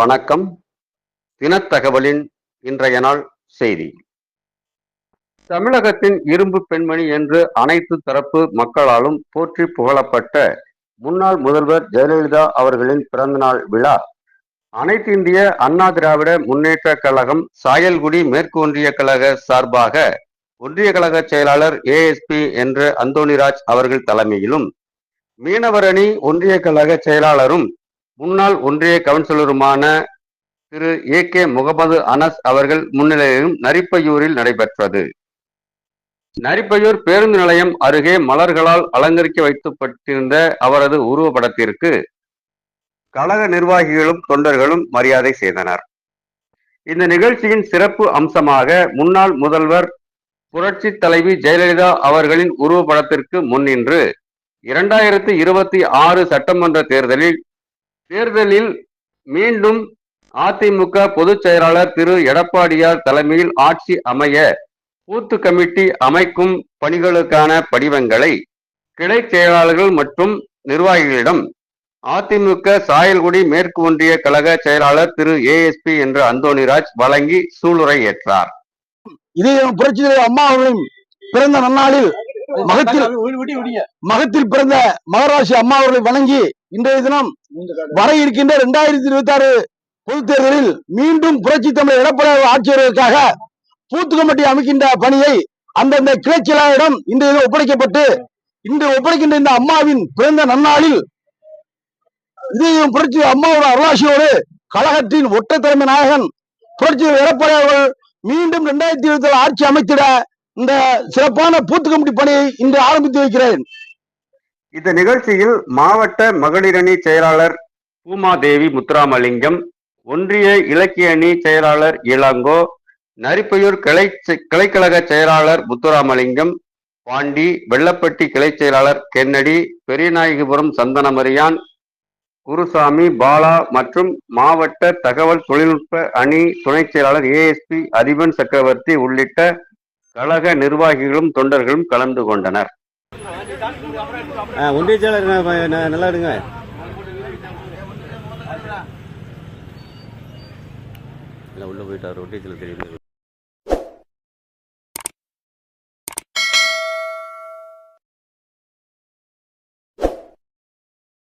வணக்கம். தினத்தகவலின் இன்றைய நாள் செய்தி. தமிழகத்தின் இரும்பு பெண்மணி என்று அனைத்து தரப்பு மக்களாலும் போற்றி புகழப்பட்ட முன்னாள் முதல்வர் ஜெயலலிதா அவர்களின் பிறந்தநாள் விழா. அனைத்து இந்திய அண்ணா திராவிட முன்னேற்ற கழகம் சாயல்குடி மேற்கு ஒன்றிய கழக சார்பாக ஒன்றிய கழக செயலாளர் ஏஎஸ்பி என்ற அந்தோணிராஜ் அவர்கள் தலைமையிலும் மீனவரணி ஒன்றிய கழக செயலாளரும் முன்னாள் ஒன்றிய கவுன்சிலருமான திரு ஏ கே முகமது அனஸ் அவர்கள் முன்னிலையிலும் நரிப்பையூரில் நடைபெற்றது. நரிப்பையூர் பேருந்து நிலையம் அருகே மலர்களால் அலங்கரிக்க வைக்கப்பட்டிருந்த அவரது உருவப்படத்திற்கு கழக நிர்வாகிகளும் தொண்டர்களும் மரியாதை செய்தனர். இந்த நிகழ்ச்சியின் சிறப்பு அம்சமாக முன்னாள் முதல்வர் புரட்சி தலைவி ஜெயலலிதா அவர்களின் உருவப்படத்திற்கு முன்னின்று இரண்டாயிரத்தி இருபத்தி ஆறு சட்டமன்ற தேர்தலில் தேர்தலில் மீண்டும் அதிமுக பொதுச் செயலாளர் திரு எடப்பாடியார் தலைமையில் ஆட்சி அமைய பூத்து கமிட்டி அமைக்கும் பணிகளுக்கான படிவங்களை கிளை செயலாளர்கள் மற்றும் நிர்வாகிகளிடம் அதிமுக சாயல்குடி மேற்கு ஒன்றிய கழக செயலாளர் திரு ஏஎஸ்பி என்ற அந்தோணிராஜ் வழங்கி சூளுரை ஏற்றார் இதே புரட்சி அம்மா அவர்களின் பிறந்த நன்னாளில் மகத்தில் மகத்தில் பிறந்த மகராசி அம்மா அவர்களை வணங்கி இன்றைய தினம் வர இருக்கின்ற இரண்டாயிரத்தி இருபத்தி ஆறு பொதுத் தேர்தலில் மீண்டும் புரட்சி தமிழர் எடப்பாடி ஆட்சி வருவதற்காக பூத்து கமிட்டி அமைக்கின்ற பணியை அந்தந்த கிளைச்சலாளரிடம் இன்றைய ஒப்படைக்கப்பட்டு இன்று ஒப்படைக்கின்ற இந்த அம்மாவின் பிறந்த நன்னாளில் இதே புரட்சி அம்மாவோட அருளாசியோடு கழகத்தின் ஒற்றை தலைமை நாயகன் புரட்சி எடப்பாடி அவர்கள் மீண்டும் இரண்டாயிரத்தி இருபத்தி ஆட்சி அமைத்திட இந்த சிறப்பான பூத்து கமிட்டி பணியை இன்று ஆரம்பித்து வைக்கிறேன். இந்த நிகழ்ச்சியில் மாவட்ட மகளிரணி செயலாளர் பூமாதேவி முத்துராமலிங்கம் ஒன்றிய இலக்கிய அணி செயலாளர் இளங்கோ நரிப்பையூர் கிளை கிளைக்கழக செயலாளர் முத்துராமலிங்கம் பாண்டி வெள்ளப்பட்டி கிளை செயலாளர் கென்னடி பெரியநாயகிபுரம் சந்தனமரியான் குருசாமி பாலா மற்றும் மாவட்ட தகவல் தொழில்நுட்ப அணி துணைச் செயலாளர் ஏஎஸ்பி அதிபன் சக்கரவர்த்தி உள்ளிட்ட கழக நிர்வாகிகளும் தொண்டர்களும் கலந்து கொண்டனர். ஆ, ஒன்றிய செயலர் நல்லா எடுங்க இல்லை உள்ள போயிட்டார் ஒன்றிய செயலர் தெரியும்